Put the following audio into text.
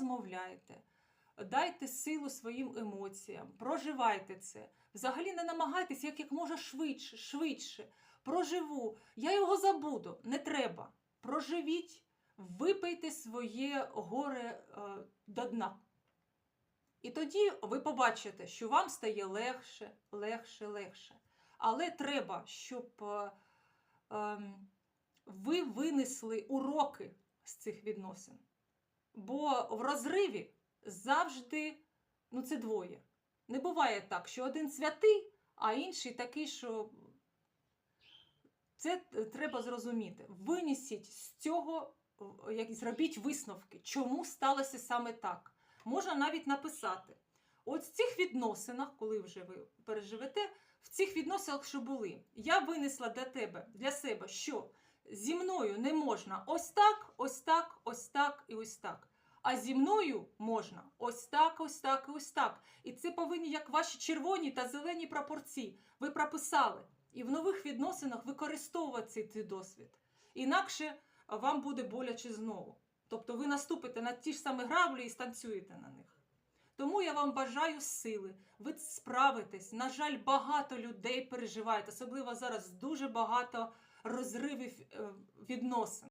розмовляйте, дайте силу своїм емоціям, проживайте це. Взагалі не намагайтесь як, як може швидше, швидше. Проживу. Я його забуду. Не треба. Проживіть, випийте своє горе е, до дна. І тоді ви побачите, що вам стає легше, легше, легше. Але треба, щоб е, ем, ви винесли уроки з цих відносин. Бо в розриві завжди ну, це двоє. Не буває так, що один святий, а інший такий, що це треба зрозуміти. Винесіть з цього, е, як зробіть висновки, чому сталося саме так. Можна навіть написати. От в цих відносинах, коли вже ви переживете, в цих відносинах, що були, я винесла для тебе, для себе, що зі мною не можна ось так, ось так, ось так і ось так. А зі мною можна ось так, ось так і ось так. І це повинні як ваші червоні та зелені прапорці. Ви прописали. І в нових відносинах використовувати цей, цей досвід. Інакше вам буде боляче знову. Тобто ви наступите на ті ж самі граблі і станцюєте на них. Тому я вам бажаю сили. Ви справитесь. На жаль, багато людей переживають, особливо зараз дуже багато розривів е, відносин.